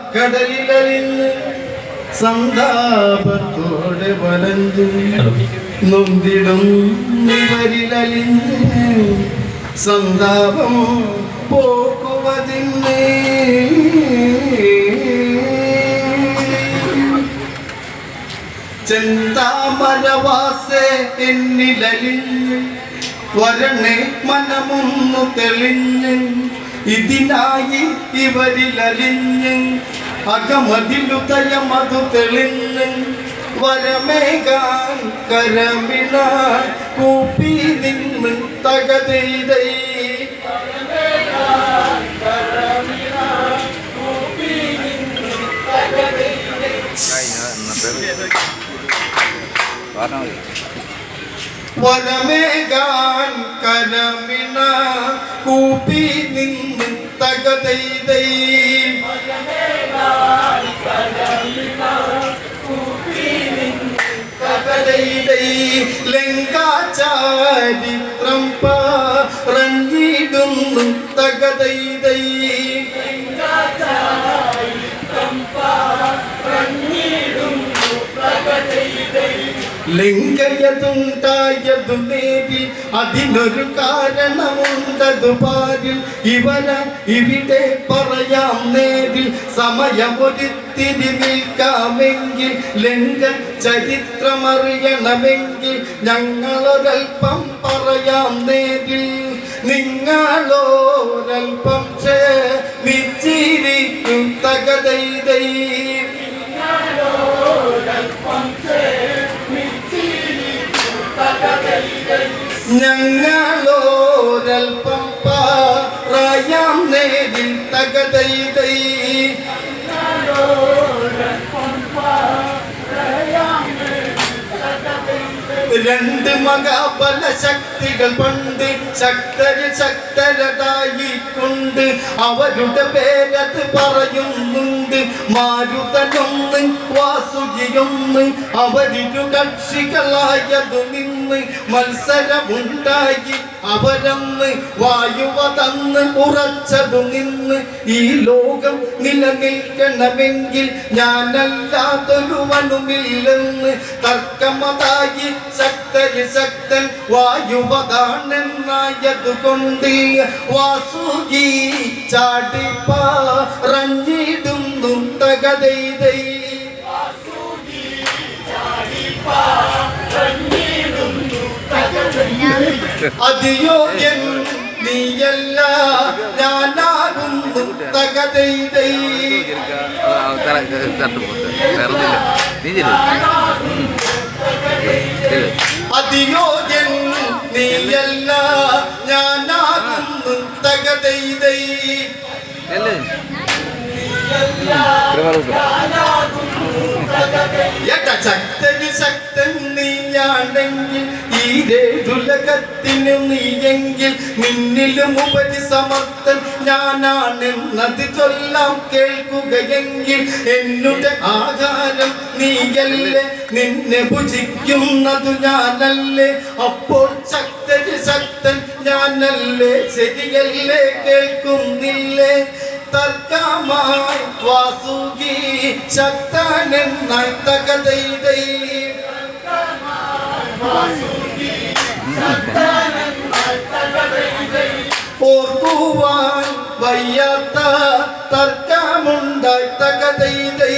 സന്താപക്കടലിലലിഞ്ഞ് സന്താപത്തോടെ വലഞ്ഞ് നൊന്തിടും ഇവരിലലിഞ്ഞ് സന്താപം പോക്കുവതിന്നേ. ചെന്താമരവാസേ എന്നിലലിഞ്ഞ് വരണേ മനമൊന്നു തെളിഞ്ഞ് ഇതിനായി ഇവരിലലിഞ്ഞ് അകമതിലുദയമതു തെളിഞ്ഞ് വരമേകാൻ കരമിണ കൂപ്പി നിന്ന് മതി വരമേകാൻ കരമിണ കൂപ്പി നിന്ന് പറഞ്ഞിടുന്നു തകതൈതൈ ലങ്കാചാരിത്രം പറഞ്ഞിടുന്നു തകതെയ്തൈ. ലിംഗയതുണ്ടായതു നേരിൽ അതിനൊരു കാരണമുണ്ടതു പാരിൽ. ഇവര ഇവിടെ പറയാം നേരിൽ. സമയമൊരുത്തിരി നിൽക്കാമെങ്കിൽ ലിംഗ ചരിത്രമറിയണമെങ്കിൽ ഞങ്ങളൊരൽപ്പം പറയാം നേരിൽ. നിങ്ങളോരൽപ്പം ക്ഷമിച്ചിരിക്കും തകതൈതൈ. ഞങ്ങളോരൽപ്പം പറയാം നേരിൽ തകതൈതൈ രണ്ട് മഹാബല ശക്തികൾ പണ്ട് ശക്തര് ശക്തരതായിക്കൊണ്ട് അവരുടെ പേരത് പറയുന്നുണ്ട്. മാരുതനൊന്ന് വാസുകിയൊന്ന് അവരിരു കക്ഷികളായതു നിന്ന് മത്സരമുണ്ടായി. അവരന്ന് വായുവ തന്ന് ഉറച്ചതു നിന്ന് ഈ ലോകം നിലനിൽക്കണമെങ്കിൽ ഞാനല്ലാതൊരുവനുമില്ലെന്ന് തർക്കമതായി ശക്തൻ വായുവതാണെന്നായതുകൊണ്ട് വാസുകി ചാടി പറഞ്ഞിടുന്നു അതിയോഗ്യൻ നീയല്ല ഞാനാകുന്നു തകതൈതൈ വേറൊന്നുമില്ല. നീ ചെല്ലു അതിയോഗ്യൻ നീയല്ല ഞാനാകുന്നു എട ശക്തന് ശക്തൻ നീയാണെങ്കിൽ ഈ രേതുലകത്തിനു നീയെങ്കിൽ നിന്നിലും ഉപരി സമർത്ഥൻ ഞാനാണെന്നത് ചൊല്ലാം കേൾക്കുകയെങ്കിൽ എന്നുടെ ആഹാരം നീയല്ലേ? നിന്നെ ഭുജിക്കുന്നതു ഞാനല്ലേ? അപ്പോൾ ശക്തന് ശക്തൻ ഞാനല്ലേ? ശരിയല്ലേ? കേൾക്കുന്നില്ലേ? തർക്കമായി വാസുകി ശക്തനെന്നായി തകതൈതൈ ഓർക്കുവാൻ വയ്യാത്ത തർക്കമുണ്ടായി തകതൈതൈ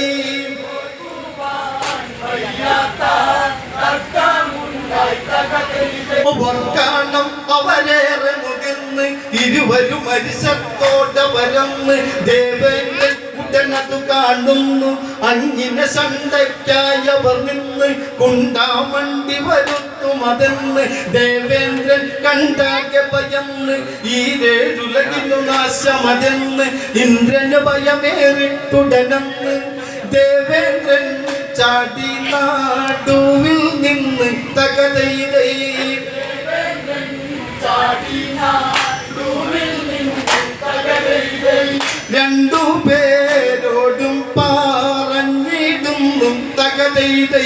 വർക്കാണം അവരേറെ മുതിർന്ന് ഇരുവരും അരിശത്തോടെ വരന്ന് ദേവേന്ദ്രൻ ഉടനതു കാണുന്നു. അഞ്ഞിനെ സണ്ടയ്ക്കായവർ നിന്ന് കുണ്ടാമണ്ടി വരുത്തുമതെന്ന് ദേവേന്ദ്രൻ കണ്ടാകെ ഭയന്ന്. ഈ രേഴുലകിനു നാശമതെന്ന് ഇന്ദ്രന് ഭയമേറിട്ടുടനെന്ന് ദേവേന്ദ്രൻ ചാടി നാടുവിൽ നിന്ന് തകതയിലെ രണ്ടു പേരോടും പറഞ്ഞിടുന്നു തകതയിലെ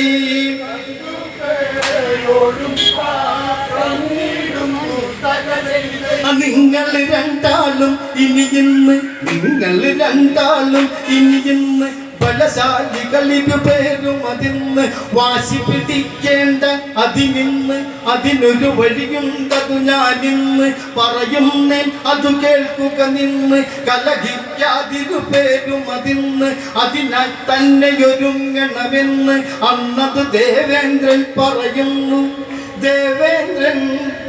നിങ്ങൾ രണ്ടാളും ഇനി ഇന്ന് നിങ്ങൾ രണ്ടാളും ഇനി ഇന്ന് ബലശാലികളിരു പേരും അതിന്ന് വാശി പിടിക്കേണ്ട അതിനിന്ന് അതിനൊരു വഴിയുണ്ടതു ഞാനിന്ന് പറയുന്നേൻ അതു കേൾക്കുക നിന്ന് കലഹിക്കാതിരു പേരും അതിന്ന് അതിനായി തന്നെ ഒരുങ്ങണമെന്ന് അന്നത് ദേവേന്ദ്രൻ പറയുന്നു. ദേവേന്ദ്രൻ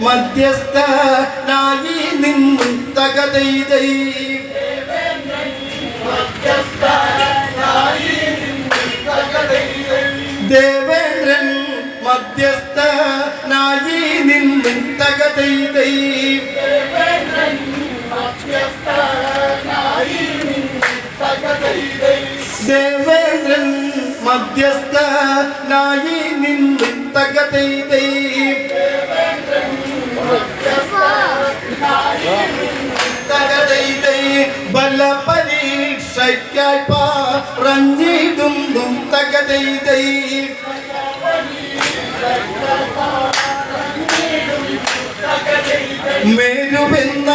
മധ്യസ്ഥനായി നിന്നും തകതൈതൈ ദേവേന്ദ്രൻ മധ്യസ്ഥനായി നിന്ന് തകതൈതൈ ദേവേന്ദ്രൻ മധ്യസ്ഥനായി നിന്ന് തകതൈതൈ ബലപരീക്ഷയ്ക്കായി പറഞ്ഞിടുന്നു തകതൈതൈ മേരുവെന്ന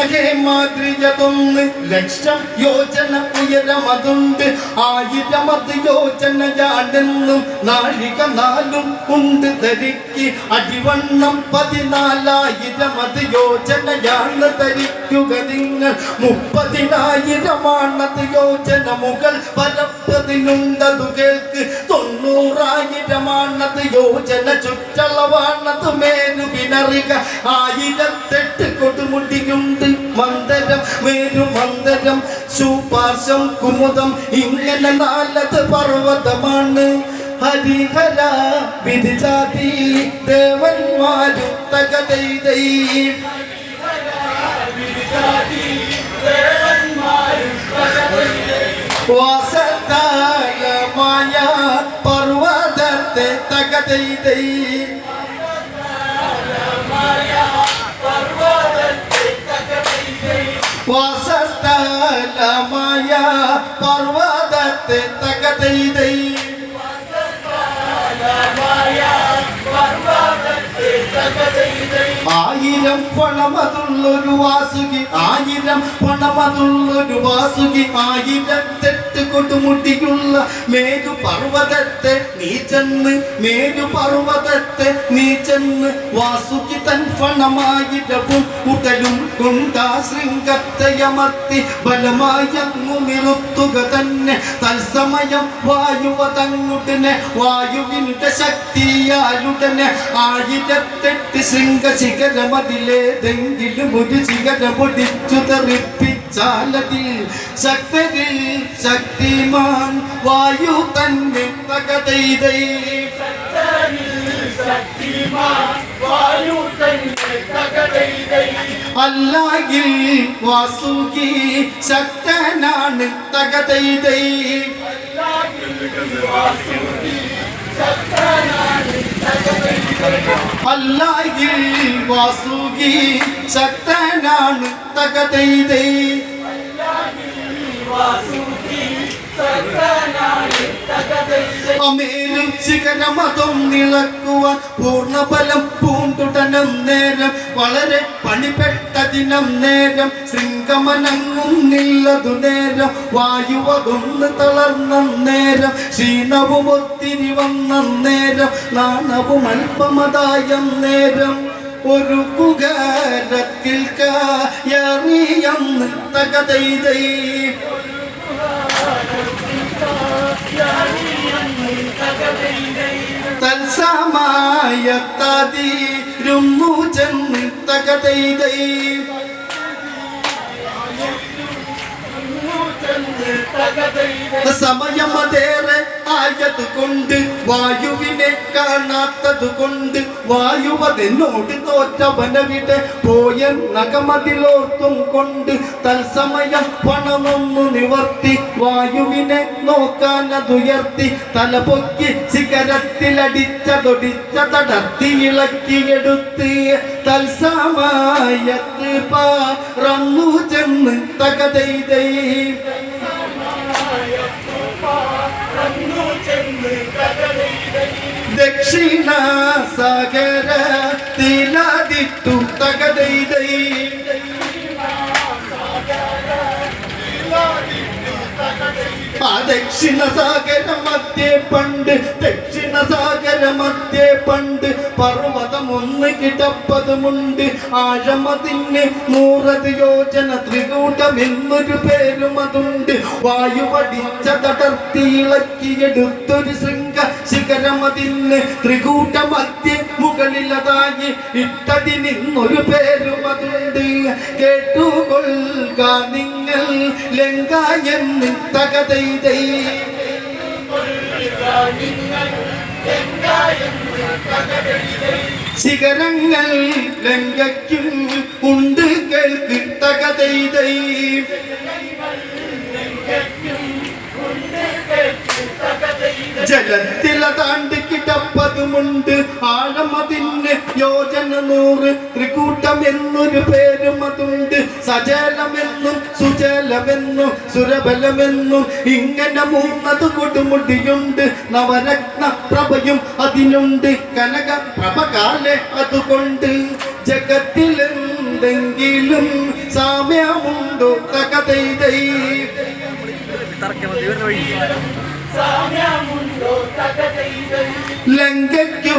ലക്ഷം യോജന ഉയരമതുണ്ട്. ആയിരമത് യോജനയാണെന്നും നാഴിക നാലും ഉണ്ട് ധരിക്ക്. അടിവണ്ണം പതിനാലായിരമത് യോജനയാണ് ധരിക്കുക നിങ്ങൾ. മുപ്പതിനായിരമാണത് യോജന മുകൾ പരപ്പതിനുണ്ടതു കേൾക്ക്. തൊണ്ണൂറായിരമാണത് യോജന ചുറ്റളവാണത് മേരുവിനറിക. ആയിരത്തെട്ട് കൊടുമുടിയുണ്ട് മന്ദരം വേരു മന്ദരം. സുപാർശം കുമുദം ഇങ്ങനെ നാലത് പർവതമാണ്. ഹരിഹര വിധിജാതി ദേവന്മാരും തകതൈതൈ വാസത്താലമായ പർവതത്തെ തകതൈതൈ വാസസ്ഥലമായ പർവതത്തെ തകതൈതൈ ആയിരം പണമതുള്ളൊരു വാസുകി ആയിരം പണമതുള്ളൊരു വാസുകി ആയിരത്തെട്ട് കൊടുമുടിയുള്ള മേരു പർവതത്തെ നീ ചെന്ന് മേരു പർവതത്തെ നീ ചെന്ന് വാസുകി തൻ പണമായിരവും ഉടലും കൊണ്ടാ ശൃംഗത്തയമർത്തി ബലമായി അങ്ങു നിറുത്തുക തന്നെ. തത്സമയം വായുവതങ്ങുടനെ വായുവിന്റെ ശക്തിയാലുടനെ ആയിരത്തെട്ട് ശൃംഗ ശിഖരമതിലേതെങ്കിലും ഒരു ശിഖരമൊടിച്ചു തെറിപ്പിച്ചാലതിൽ ശക്തരിൽ ശക്തിമാൻ വായു തന്നെ തകതൈതൈ അല്ലാകിൽ വാസുകി ശക്തനാണ് തകതൈതൈ അല്ലായിൽ വാസുകി ശക്തനാണ് തകതൈതൈ അമേലും ശിഖരമതം നിളക്കുവാൻ പൂർണബലം പൂന്തുടനം നേരം. വളരെ പണിപ്പെട്ട ദിനം നേരം. ശൃംഗമനങ്ങും നില്ലതു നേരം. വായുവതൊന്ന് തളർന്ന നേരം. ക്ഷീണവും ഒത്തിരി വന്ന നേരം. നാണവും അല്പമതായ നേരം. ഒരു കുകാരത്തിൽ കായറിയെന്ന് തകതൈതൈ. തത്സമായ തതിരുന്നു ചെന്ന് തകതൈതൈ സമയമതേറെ ആയതുകൊണ്ട് വായുവിനെ കാണാത്തത് കൊണ്ട് വായുവതെന്നോട് തോറ്റവനവിടെ പോയ നഗമതിലോർത്തും കൊണ്ട് തത്സമയം പണമൊന്നു നിവർത്തി വായുവിനെ നോക്കാനതുയർത്തി തല പൊക്കി ശിഖരത്തിലടിച്ചതൊടിച്ച തടർത്തി ഇളക്കിയെടുത്ത് തത്സമയത്ത് പറന്നു ചെന്ന് ದಕ್ಷಿಣ ಸಾಗರ ತೀಲಾದಿಟ್ಟು ತಗದೈದೈ ಆ ದಕ್ಷಿಣ ಸಾಗರ ಮಧ್ಯೆ ಪಂಡ್ ದಕ್ಷಿಣ ಸಾಗರ മധ്യേ പണ്ട് പർവതം ഒന്ന് കിടപ്പതുമുണ്ട്. ആഴമതിന് നൂറത് യോജന ത്രികൂടം എന്നൊരു പേരും അതുണ്ട്. വായുവടിച്ച തടർത്തി ഇളക്കിയെടുത്തൊരു ശൃംഗ ശിഖരമതിന് ത്രികൂട്ട മധ്യ മുകളിലതായി ഇട്ടതിനിന്നൊരു പേരും അതുണ്ട്. കേട്ടുകൊള്ളുക നിങ്ങൾ ലങ്ക എന്ന് തകതൈതൈ ശിഖരങ്ങൾ ലങ്കയ്ക്കും ഉണ്ട് കേൾക്ക് തകതൈതൈ ജലത്തില താണ്ടി കിടപ്പതുമുണ്ട്. ആഴമതിന് യോജന നൂറ്. ത്രികൂട്ടം എന്നൊരു പേരും അതുണ്ട്. സജലമെന്നും സുജലമെന്നും സുരബലമെന്നും ഇങ്ങനെ മൂന്നത് കൊടുമുടിയുണ്ട്. നവരത്ന പ്രഭയും അതിനുണ്ട്. കനക പ്രഭകാലെ അതുകൊണ്ട് ജഗത്തിലെന്തെങ്കിലും സാമ്യമുണ്ടോ? തകതൈതൈ ലങ്കയ്ക്കു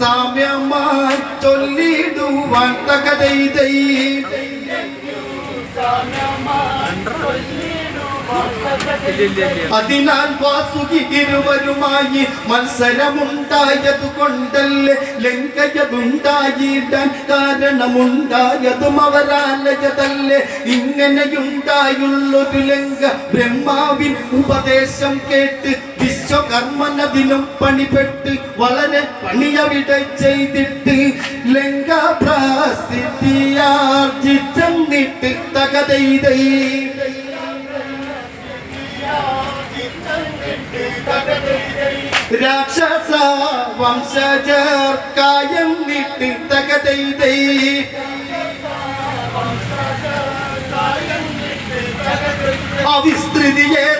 സാമ്യമായി ചൊല്ലിടുവാൻ തകതൈതൈ ഇല്ല ഇല്ല ഇല്ല അതിനാൽ വാസുകി ഇരുവരുമായി മത്സരമുണ്ടായത് കൊണ്ടല്ലേ ലങ്കയതുണ്ടായിടാൻ കാരണമുണ്ടായതും അവരാലയതല്ലേ ഇങ്ങനെയുണ്ടായുള്ളൊരു ലങ്ക ബ്രഹ്മാവിൻ ഉപദേശം കേട്ട് വിശ്വകർമ്മനതിലും പണിപ്പെട്ട് വളരെ പണിയവിടെ ചെയ്തിട്ട് ലങ്ക പ്രസിദ്ധിയാർജിച്ചെന്നിട്ട് തകതൈതൈ രാക്ഷസ വംശജർ കായം നീട്ട് തകതൈതൈ ലങ്കയെ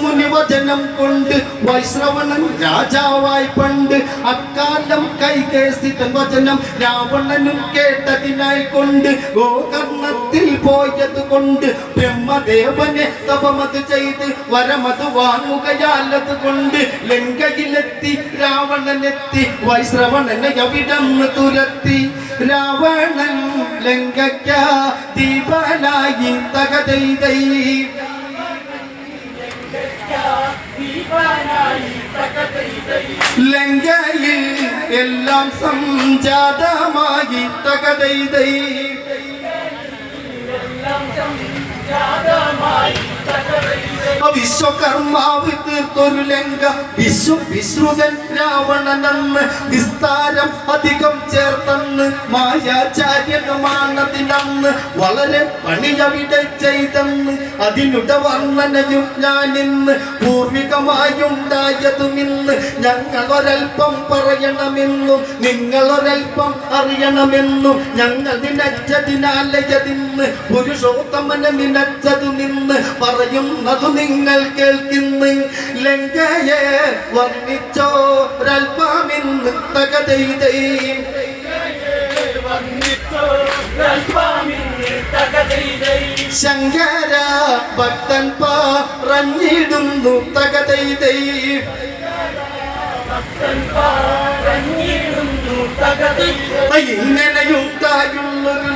മുനിവചനം കൊണ്ട് വൈശ്രവണൻ രാജാവായി പണ്ട് അക്കാലം കൈകേസിതൻ വചനം രാവണനും കേട്ടതിനായി കൊണ്ട് ഗോകർണത്തിൽ പോയത് കൊണ്ട് ബ്രഹ്മദേവനെ തപമത് ചെയ്ത് വരമത് വാങ്ങുകയാലത് കൊണ്ട് ലങ്കയിലെത്തി രാവണനെത്തി വൈശ്രവണനെ അവിടം തുരത്തി രാവണൻ ലങ്കയ്ക്ക ദീപനായി തകതൈതൈ ലങ്കയിൽ എല്ലാം സംജാതമായി തകതൈതൈ വിശ്വകർമാവ് തീർത്തൊരു ലങ്ക. വിശ്വ വിശ്രുതൻ രാവണനെന്ന് വിസ്താരം അധികം ചേർത്തെന്ന് മായാചാര്യനുമാണതിനന്ന് വളരെ പണിയവിടെ ചെയ്തെന്ന് അതിനുട വർണനയും ഞാനിന്ന് പൂർവികമായുണ്ടായതുമിന്ന് ഞങ്ങൾ ഒരൽപ്പം പറയണമെന്നും നിങ്ങൾ ഒരൽപ്പം അറിയണമെന്നും ഞങ്ങൾ നിനച്ചതിനാലയതിന്ന് പുരുഷോത്തമനെ നിനച്ചതു നിന്ന് പറയുന്നതു നിങ്ങൾ കേൾക്കുന്നു. ലങ്കയെ വർണിച്ചോരൽപ്പമിന്ന് തകതൈതൈ ശങ്കര ഭക്തൻ പറഞ്ഞിടുന്നു തകതൈതൈ ഇങ്ങനെയുണ്ടായുള്ളൊരു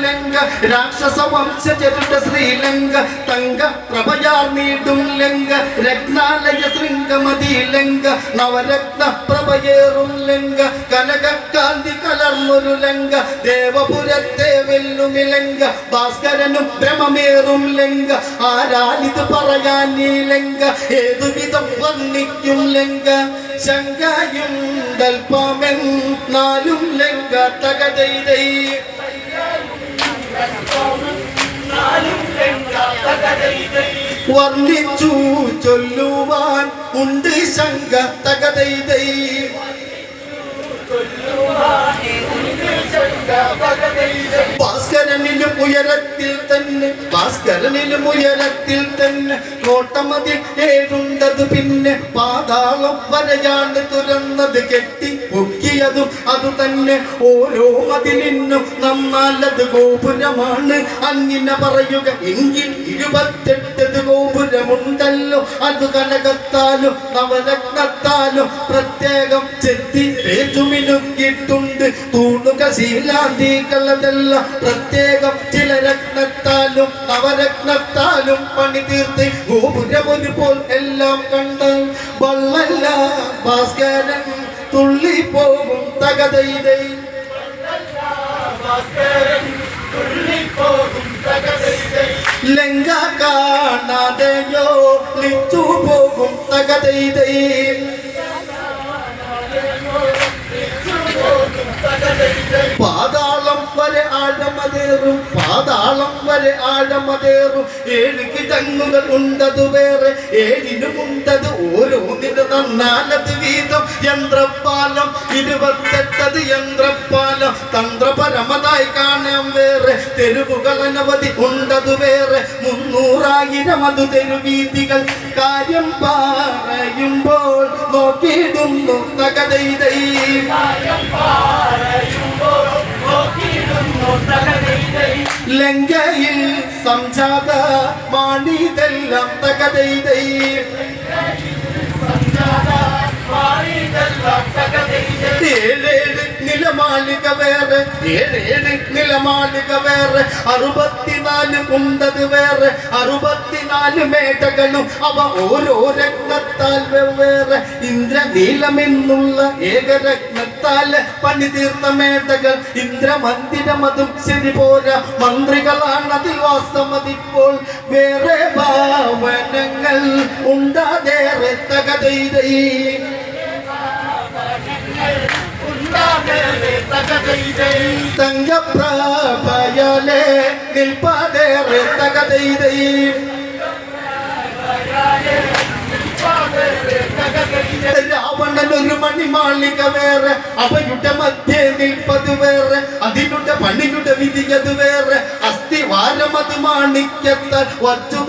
ലങ്ക രാക്ഷസ വംശചരുടെ ശ്രീലങ്ക തങ്ക പ്രഭയാർ നീടും ലങ്ക രത്നാലയ ശൃംഗമതി ലങ്ക നവരത്ന പ്രഭയേറും ലങ്ക കനക കാന്തി കലർന്നൊരു ലങ്ക ദേവപുരത്തെ വെല്ലുമി ലങ്ക ഭാസ്കരനും ഭ്രമമേറും ലങ്ക ആരാലിത് പറയാൻ ഈ ലങ്ക ഏതുവിധം വർണിക്കും ലങ്ക ശങ്കയും ദൽപ്പമെൻ നാലും ലങ്ക തകതൈതൈ. വർണിച്ചു ചൊല്ലുവാൻ ഉണ്ട് ശങ്ക തകതൈതൈ. ഭാസ്കരനിലും ഉയരത്തിൽ തന്നെ ഭാസ്കരനിലും ഉയരത്തിൽ തന്നെ കോട്ടമതിൽ ഏഴുണ്ടത് പിന്നെ പാതാളം വരയാണ് തുറന്നത് കെട്ടി പൊക്കിയതും അത് തന്നെ ഓരോ മതിലിനും നന്നാലത് ഗോപുരമാണ്. അങ്ങനെ പറയുക എങ്കിൽ ഇരുപത്തെട്ടത് ഗോപുരം ഗോപുരമുണ്ടല്ലോ അത് കനകത്താലും നവരത്നത്താലും പ്രത്യേകം ചെത്തി തേച്ചുമിനുക്കിയിട്ടുണ്ട് തൂണുക ശീലാന്തികളതെല്ലാം പ്രത്യേകം ചില രത്നത്താലും നവരത്നത്താലും പണി തീർത്ത് ഗോപുരമൊരു പോൽ എല്ലാം കണ്ട് വള്ളല്ല ഭാസ്കരൻ തുള്ളി പോകും തകതൈതൈ കാണാതെയോ ലിച്ചു പോകും തകതൈതൈ ಲೆಂಗ ಕಾಣದೆಯೋ ಲಿಚ್ಚು ಹೋಗುಂ ತಗದೈದೈ ಪಾದಾಳಂ വരെ ആഴമതേറും പാതാളം വരെ ആഴമതേറും. ഏഴ് കിടങ്ങുകൾ ഉണ്ടത് വേറെ ഏഴിനുമുണ്ടത് ഓരോന്നിന് നന്നാലത് വീതം. യന്ത്രപ്പാലം ഇരുപത്തെട്ടത് യന്ത്രപ്പാലം തന്ത്രപരമതായി കാണാൻ വേറെ തെരുവുകൾ അനവധി ഉണ്ടത് വേറെ. മുന്നൂറായിരം അത് തെരുവീതികൾ കാര്യം പറയുമ്പോൾ നോക്കിയിടുന്നു തകതൈതൈ ലങ്കയിൽ സംജാത മാണിതെല്ലാം തകതൈതൈ ഏഴേഴ് നിലമാളിക വേറെ ഏഴേഴ് നിലമാളിക വേറെ. അറുപത്തിനാല് കുണ്ടത് വേറെ അറുപത്തിനാല് മേടകളും അവ ഓരോ രക്തത്താൽ വെവ്വേറെ. ഇന്ദ്രനീലമെന്നുള്ള ഏകരത്നത്താൽ തീർത്ത മേടകൾ ഇന്ദ്രമന്ദിരമതും ശരി പോരാ. മന്ത്രികളാണ് അതിൽ വാസമതിപ്പോൾ. വേറെ ഭാവനങ്ങൾ ഉണ്ടാതേറെ തകതൈതൈ. നിൽപ്പാതേറെ തകതൈതൈ രാവണൻ ഒരു മണിമാളിക വേറെ അവയുടെ മധ്യേ നിൽപ്പത് വേറെ അതിനുടെ പണിയുടെ വിധിയത് വേറെ. അസ്ഥിവാരം അത് മാണിക്യത്താൽ വച്ചു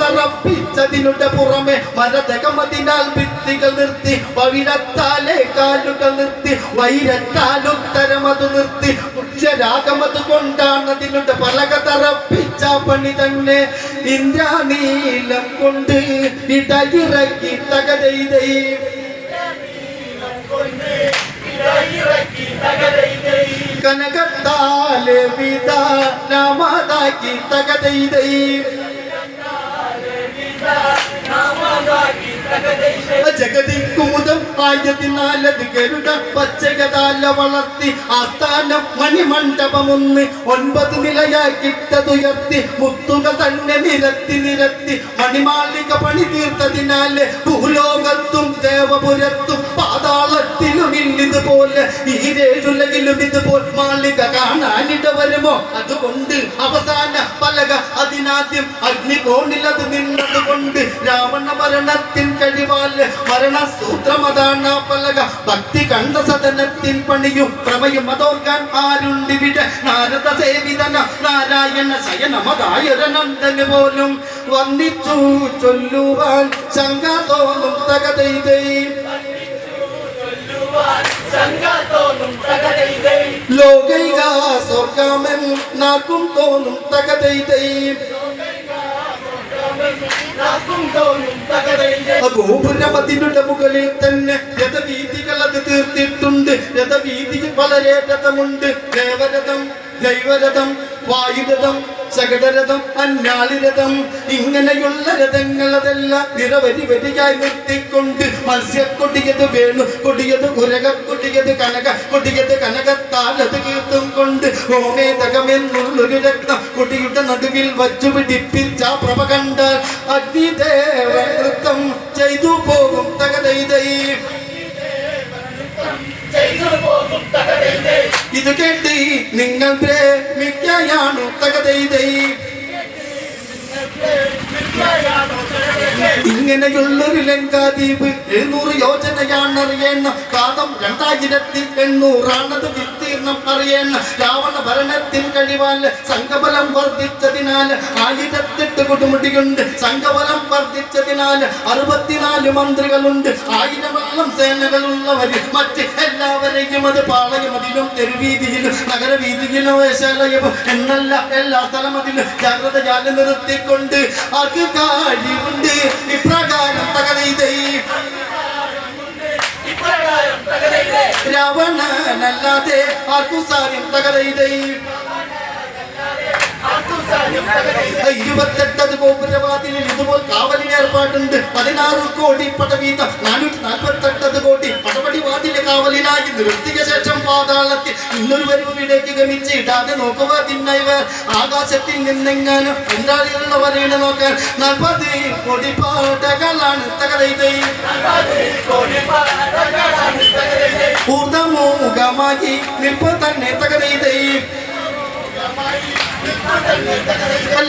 തറപ്പിച്ചതിനുടെ പുറമെ മരതകമതിനാൽ ഭിത്തികൾ നിർത്തി വഴിടത്താലെ കാലുകൾ നിർത്തി അത് നിർത്തി. ഉച്ചരാഗമത് കൊണ്ടാണ് അതിനുടെ പലക തറപ്പിച്ച പണി തന്നെ. ഇന്ദ്രാനീലം കൊണ്ട് ഇടയിറക്കി തകതൈതൈ കനകത്താലെ വിധാനമതാക്കി തകതൈതൈ జగదిక్కు ആയതിനാലത് ഗരുഡ പച്ചകതാല വളർത്തി ആസ്ഥാനം മണിമണ്ഡപമൊന്ന് ഒൻപത് നിലയാക്കിട്ടതുയർത്തി മുത്തുക തന്നെ നിരത്തി നിരത്തി മണിമാളിക പണി തീർത്തതിനാല് ഭൂലോകത്തും ദേവപുരത്തും പാതാളത്തിലും ഇല്ലിതുപോലെ ഈ രേഴുലകിലും ഇതുപോൽ മാളിക കാണാനിട വരുമോ? അതുകൊണ്ട് അവസാന പലക അതിനാദ്യം അഗ്നികോണിലത് നിന്നത് കൊണ്ട് രാവണ മരണത്തിൻ കഴിവാൽ മരണസൂത്രമതാണ് ആ പലക ഭക്തി കണ്ട സദനത്തിൻ പണിയും പ്രമയും അതോർക്കാൻ ആരുണ്ടിവിടെ നാരദ സേവിതന നാരായണ ശയനമതായൊരനന്ദന് പോലും വന്ദിച്ചു ചൊല്ലുവാൻ ശങ്ക തോന്നും തകതൈതൈ. ലോകൈക സ്വർഗമൻ നാക്കും തോന്നും തകതൈതൈ. ഗോപുരമതിനുടെ മുകളിൽ തന്നെ രഥവീതികൾ അത് തീർത്തിട്ടുണ്ട്. രഥവീതിയിൽ വളരെ രഥമുണ്ട്. ദേവരഥം ദൈവരഥം വായുരഥം ശകടരഥം അന്നാളിരഥം. ഇങ്ങനെയുള്ള രഥങ്ങൾ അതെല്ലാം നിരവധി വരിയായി നിർത്തിക്കൊണ്ട് മത്സ്യക്കൊടിയത് വേണു. കൊടിയത് ഉരക കൊടിയത് കനക കൊടിയത് കനകത്താലത് കീർത്തും കൊണ്ട് ഹോമേതകമെന്നുള്ളൊരു രക്തം കൊടിയുടെ നടുവിൽ വച്ചു പിടിപ്പിച്ച പ്രഭ കണ്ടാൽ അഗ്നിദേവ നൃത്തം ചെയ്തു പോകും തകതൈതൈ. ഇത് കേട്ട് നിങ്ങൾ പ്രേമിക്കയാണു? തകതൈതൈ ഇങ്ങനെയുള്ളൊരു ലങ്കാദ്വീപ് എഴുന്നൂറ് യോജനയാണ് അറിയേണ്ട കാതം രണ്ടായിരത്തി എണ്ണൂറാണത്. വിസ്തീർണം വിസ്തീർണം അറിയണം രാവണ ഭരണത്തിൽ കഴിവാൽ സംഘബലം വർദ്ധിച്ചതിനാൽ ആയിരത്തെട്ട് കൊടുമുടിയുണ്ട്. സംഘബലം വർദ്ധിച്ചതിനാൽ അറുപത്തിനാല് മന്ത്രികളുണ്ട്. ആയിരമോളം സേനകളുള്ളവര് മറ്റ് എല്ലാവരെയും അത് പാളയമതിലും തെരുവീതിയിലും നഗരവീതിയിലും വേശാലയവും എന്നല്ല എല്ലാ സ്ഥലമതിലും ജാഗ്രത ജാല നിർത്തിക്കൊണ്ട് അത് കാര്യമുണ്ട് ഇപ്രകാരം തകതൈതൈ രാവണനല്ലാതെ ആർക്കും സാര്യം തകതൈതൈ ഇരുപത്തെട്ടത് ഗോപുരവാതിലിൽ ഇതുപോലെ കാവലിന് ഏർപ്പാടുണ്ട്. പതിനാറ് കോടി പടവീത നാനൂറ്റി നാൽപ്പത്തെട്ടത് കോടി പടപടി വാതിലെ കാവലിനായി നിർത്തിയ ശേഷം പാതാളത്തിൽ ഇന്നൊരു വരുവിടേക്ക് ഗമിച്ച് ഇടാതെ നോക്കുക തിന്നൈവർ ആകാശത്തിൽ നിന്നെങ്ങാനും എന്താളികളുടെ വരയിട നോക്കാൻ നാൽപ്പത് കോടി പാടകളാണ് പൂർണമോ ഊർദ്ധമുഖമായി നിൽപ്പ് തന്നെ തകതൈതൈ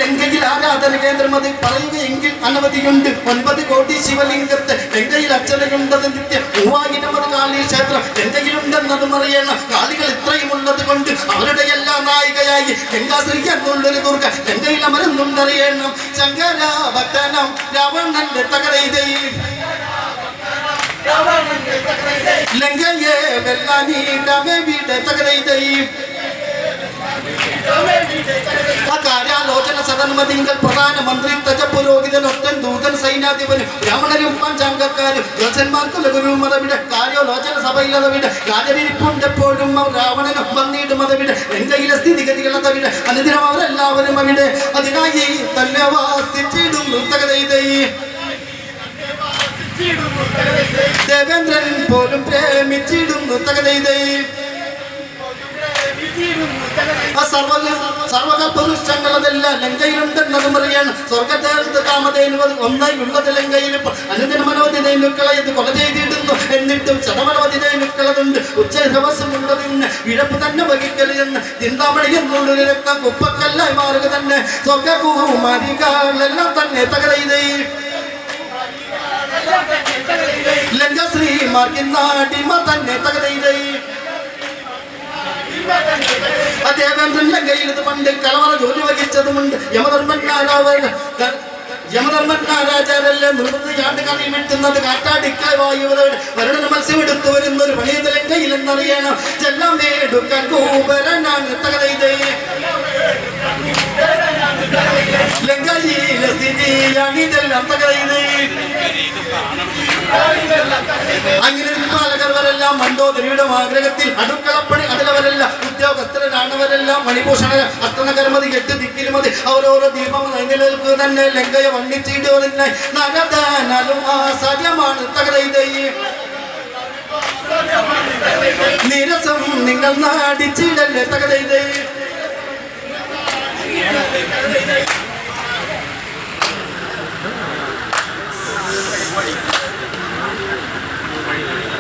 ലങ്കയിൽ ആരാധന കേന്ദ്രം അത് പറയുകയെങ്കിൽ അനവധിയുണ്ട്. ഒൻപത് കോടി ശിവലിംഗത്തെ ലങ്കയിൽ അർച്ചനയുണ്ടത് നിത്യം മൂവായിരമത് കാളി ക്ഷേത്രം ലങ്കയിലുണ്ടെന്നതും അറിയണം. കാളികൾ ഇത്രയും ഉള്ളത് കൊണ്ട് അവരുടെ എല്ലാ നായികയായി ലങ്കാശ്രീ എന്നുള്ളൊരു ദുർഗ ലങ്കയിൽ അമരുന്നുണ്ടറിയണം. ശങ്കര ഭക്തനം രാവണന്റെ തകരയിതയിൽ ലങ്കയെ വെല്ലാനീ രമവിയുടെ തകരയിതയിൽ ആ കാര്യാലോചന സദന്മതിങ്കൽ പ്രധാനമന്ത്രി തജ പുരോഹിതൻ ഒറ്റൻ ദൂതൻ സൈന്യാധിപനും ബ്രാഹ്മണരും പഞ്ചാംഗക്കാരും ജ്യോത്സന്മാർക്കും ലഘുരും മതവിടെ കാര്യാലോചന സഭയിലതവിടെ രാജവിരിപ്പുണ്ടെപ്പോഴും രാവണനും വന്നിടും അതവിടെ എങ്കയിലെ സ്ഥിതിഗതികളതവിടെ അനുദിനം അവരെല്ലാവരും അവിടെ അതിനായി തന്നെ വാസിച്ചിടും നൃത്തകഥയിതൈ ദേവേന്ദ്രൻ പോലും പ്രേമിച്ചിടും തകതൈതൈ ആ സർവ സർവകൽപവൃക്ഷങ്ങൾ അതെല്ലാം ലങ്കയിലുണ്ടെന്നതും അറിയണം സ്വർഗത്തേർത്ത് കാമതേനുവത് ഒന്നായി ഉള്ളത് ലങ്കയിലും അനുദിനമനവധി തേനുക്കളയത് കൊല ചെയ്തിടുന്നു. എന്നിട്ടും ശതമനവധി തേനുക്കളതുണ്ട് ഉച്ച ദിവസമുള്ളതിന് ഇഴപ്പ് തന്നെ വഹിക്കലെന്ന് ചിന്താമണി എന്നുള്ളൊരു രക്തം കുപ്പക്കല്ലായി മാറുക തന്നെ. സ്വർഗകുമാരികളെല്ലാം തന്നെ തകരയിതേ ലങ്ക ശ്രീമാർക്കിന്നാടിമ തന്നെ തകതൈതൈ ദേവേന്ദ്രൻ ലങ്കയിൽ ഇത് പണ്ട് കളവറ ജോലി വഹിച്ചതുമുണ്ട് യമധർമ്മന്മാരാവർ യമധർമ്മന്മാരാചാരല്ലേ നിർവൃതിയാണ്ട് കറി വിട്ടുന്നത് കാറ്റാടിക്കായി വായുവരോട് വരുണ മത്സ്യം എടുത്തു വരുന്ന ഒരു പണിയത് ലങ്കയിൽ എന്നറിയണം ചെല്ലാം നേടുക്കാൻ കൂപരനാണ് തകതൈതൈ ലങ്കയിലെ അങ്ങനെ പാലകർവരെല്ലാം മണ്ടോദരിയുടെ ആഗ്രഹത്തിൽ അടുക്കളപ്പണി അതിലവരെല്ലാം ഉദ്യോഗസ്ഥരാണവരെല്ലാം മണിഭൂഷണ അസ്തനകർമതി എട്ട് ദിക്കിലുമതി അവരോരോ ദീപം നിലനിൽക്കുക തന്നെ ലങ്കയെ ആസാധ്യമാണ് തകതൈതൈ നിരസം നിങ്ങൾ നാടിച്ചിടല്ലേ തകതൈതൈ